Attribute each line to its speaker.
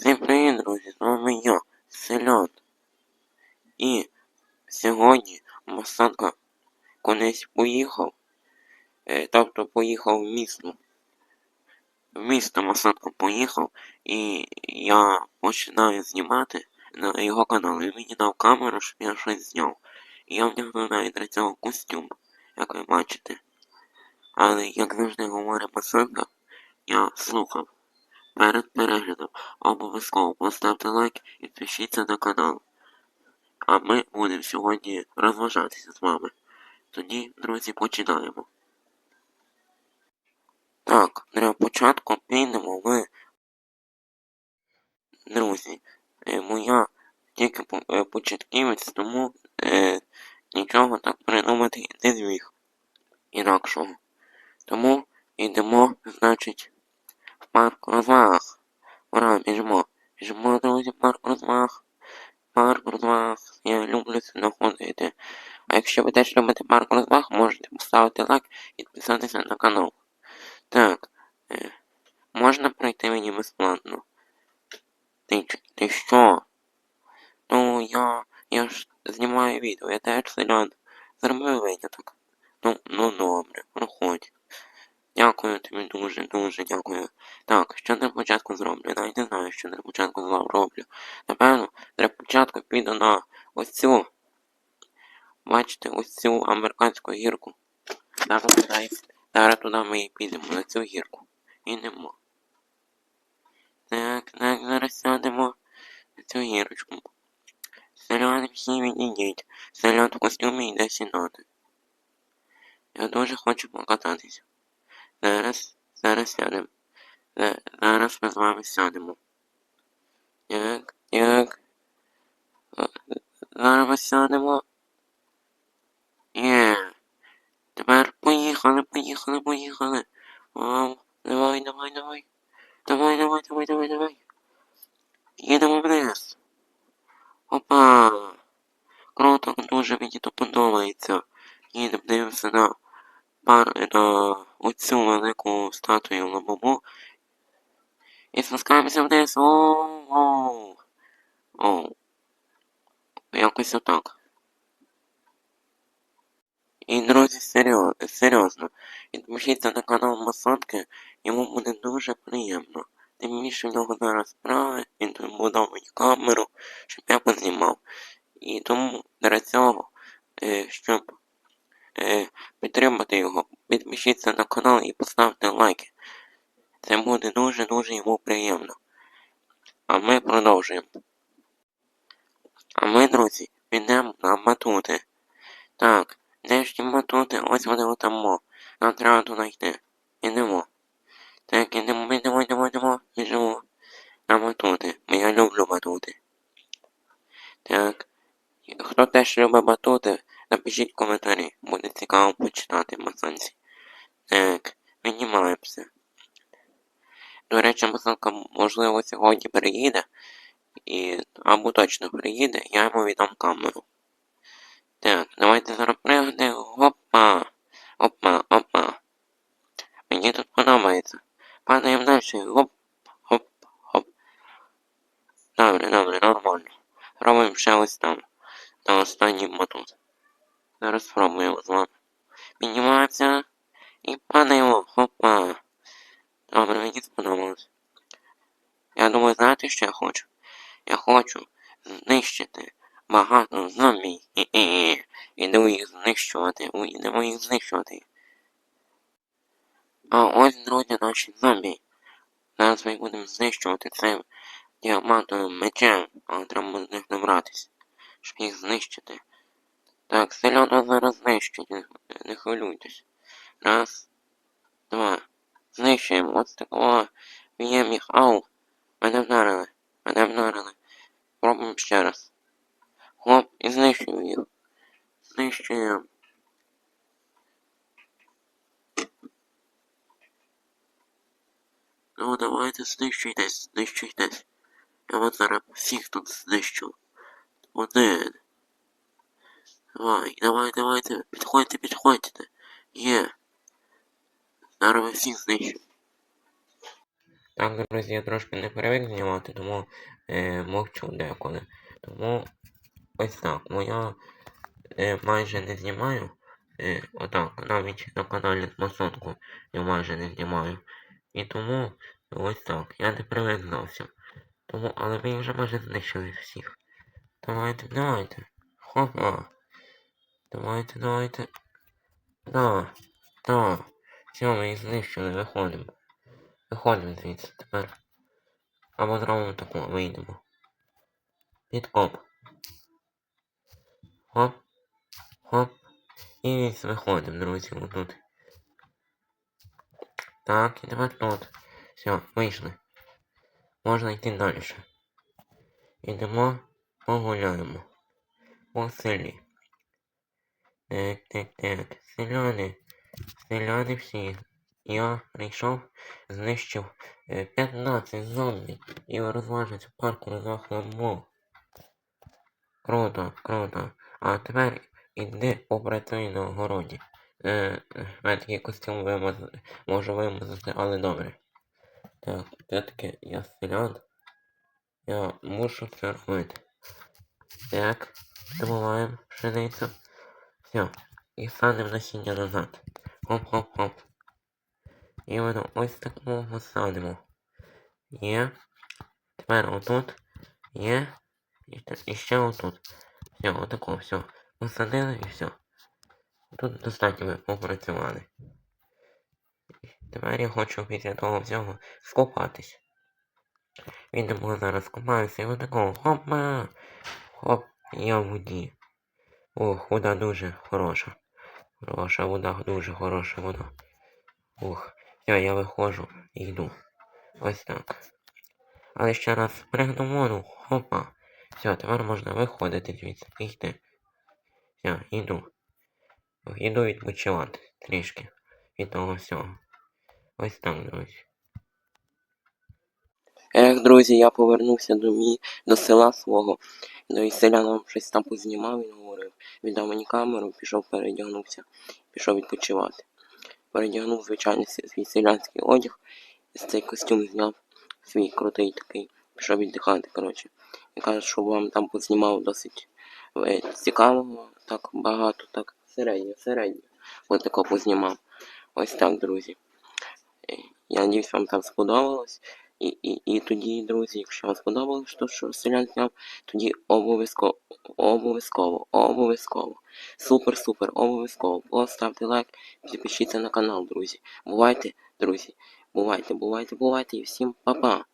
Speaker 1: Всім привіт, друзі! З вами я, Селян. І сьогодні Масанка кудись поїхав. Е, тобто поїхав в місто. В місто Масанка поїхав, і я починаю знімати на його канал. Він мені дав камеру, щоб я щось зняв. І я вдягнув навіть для цього костюм, як ви бачите. Але як завжди говорить Масанка, я слухав. Перед переглядом обов'язково поставте лайк і підпишіться на канал. А ми будемо сьогодні розважатися з вами. Тоді, друзі, починаємо. Так, для початку підемо в. Друзі, е, моя тільки е, початківець, тому е, нічого так придумати не зміг інакшого. Тому йдемо, значить, парк розваг. Ура, біжимо. Біжимо, друзі, парк розваг. Парк розваг. Я люблю це знаходити. А якщо ви теж любите парк розваг, можете поставити лайк і підписатися на канал. Так. Е, можна пройти мені безплатно? Ти, ти що? Ну, я. Я ж знімаю відео, я теж селян. Зроби виняток. Ну, ну добре, проходь. Дякую тобі дуже, дуже дякую. Так, що для початку зроблю? Навіть не знаю, що для початку зроблю. Напевно, для початку піду на ось цю. Бачите, ось цю американську гірку. Зараз зараз туди ми і підемо, на цю гірку. Ідемо. Так, так, зараз сядемо на цю гірочку. Селяни всі відійдіть. Селян в костюмі йде сідати. Я дуже хочу покататися. Зараз, зараз сядемо. Е, Зараз ми з вами сядемо. Як, як. Е, Зараз сядемо. Є. Тепер поїхали, поїхали, поїхали. Вау, давай, давай, давай. Давай, давай, давай, давай, давай. Їдемо вниз. Опа. Круто, дуже мені то подобається. Їдемо, дивимося на велику статую Лабобу. І спускаємося вниз. Оу, оу. Оу. Якось отак. І, друзі, серйозно, серйозно. Підпишіться на канал Масонки, йому буде дуже приємно. Тим більше в нього зараз справи, він будав мені камеру, щоб я познімав. І тому для цього, щоб підтримати його, підпишіться на канал і поставте лайки. Це буде дуже-дуже йому приємно. А ми продовжуємо. А ми, друзі, підемо на батути. Так, де ж ті батути? Ось вони отамо. Нам треба туди йти. Ідемо. Так, ідемо, ідемо, ідемо, ідемо, біжимо. На батути. Я люблю батути. Так. Хто теж любить батути, напишіть в коментарі. Буде цікаво почитати масонці. Так, піднімаємося. До речі, масонка, можливо, сьогодні приїде. І або точно приїде, я йому віддам камеру. Так, давайте зараз пригне. Опа. Опа, опа. Мені тут подобається. Падаємо далі. Гоп, хоп, хоп. Добре, добре, нормально. Робимо ще ось там. На останній мотут. Зараз спробуємо з вами. Піднімаємося і падаємо. Хопа. Добре, мені сподобалось. Я думаю, знаєте, що я хочу? Я хочу знищити багато. Хе-хе. Іду їх знищувати. Ідемо їх знищувати. А ось, друзі, наші зомбі. Зараз ми будемо знищувати цим діамантовим мечем, але треба з них набратись, щоб їх знищити. Так, селяна зараз знищить, не хвилюйтесь. Раз, два. Знищуємо. Ось такого. Б'ємо їх. Ау. Мене вдарили. Мене вдарили. Пробуємо ще раз. Хоп, і знищуємо їх. Знищуємо. Ну, давайте знищуйтесь, знищуйтесь. Я вас зараз всіх тут знищу. Один. Давай, давай, давайте. Підходьте, підходьте. Є. Зараз ви всіх знищу. Так, друзі, я трошки не привик знімати, тому е, мовчу деколи. Тому ось так. Ну я е, майже не знімаю. Е, отак, навіть на каналі Масонку я майже не знімаю. І тому ось так. Я не привик зовсім. Тому, але ви вже майже знищили всіх. Давайте, давайте. Хопа. Давайте, давайте. Да, да. Все, ми їх знищили, виходимо. Виходимо звідси тепер. Або зробимо таку, вийдемо. Підкоп. Хоп. Хоп. І виходимо, друзі, отут. Так, і тепер тут. Все, вийшли. Можна йти далі. Ідемо, погуляємо. По селі. Так, так, так. Селяни. Селяни всі. Я прийшов, знищив е, 15 зомбі і розважився в парку розваг Ламбо. Круто, круто. А тепер іди попрацюй на огороді. Е, е, мене такий костюм вимаз... можу вимазати, але добре. Так, все-таки я селян. Я мушу це робити. Так, добуваємо пшеницю. Все. І садимо насіння назад. Хоп-хоп-хоп. І воно ось такого садимо. Є. Тепер отут. Є. І, і ще отут. Все, отако, все. Посадили і все. Тут достатньо ми попрацювали. Тепер я хочу після того всього скопатись. Відемо зараз купаюся і отакого хопа. Хоп, я в воді. Ох, вода дуже хороша. Хороша вода, дуже хороша вода. Ух, все, я виходжу і йду. Ось так. Але ще раз пригну воду, хопа. Все, тепер можна виходити звідси і. Все, йду. Йду відпочивати трішки від того всього. Ось так, друзі. Ех, друзі, я повернувся до мі... до села свого. До і селян щось там познімав, він говорив. Віддав мені камеру, пішов передягнувся, пішов відпочивати. Передягнув звичайний свій селянський одяг, з цей костюм зняв, свій крутий такий, пішов віддихати, коротше. І каже, що вам там познімав досить е, цікавого, так багато, так середньо, середньо. Ось такого познімав. Ось так, друзі. Е, Я надіюсь, вам там сподобалось. І, і, і тоді, друзі, якщо вам сподобалось, то що селян зняв, тоді обов'язково, обов'язково, обов'язково. Супер, супер, обов'язково. Поставте лайк, підпишіться на канал, друзі. Бувайте, друзі. Бувайте, бувайте, бувайте і всім па-па.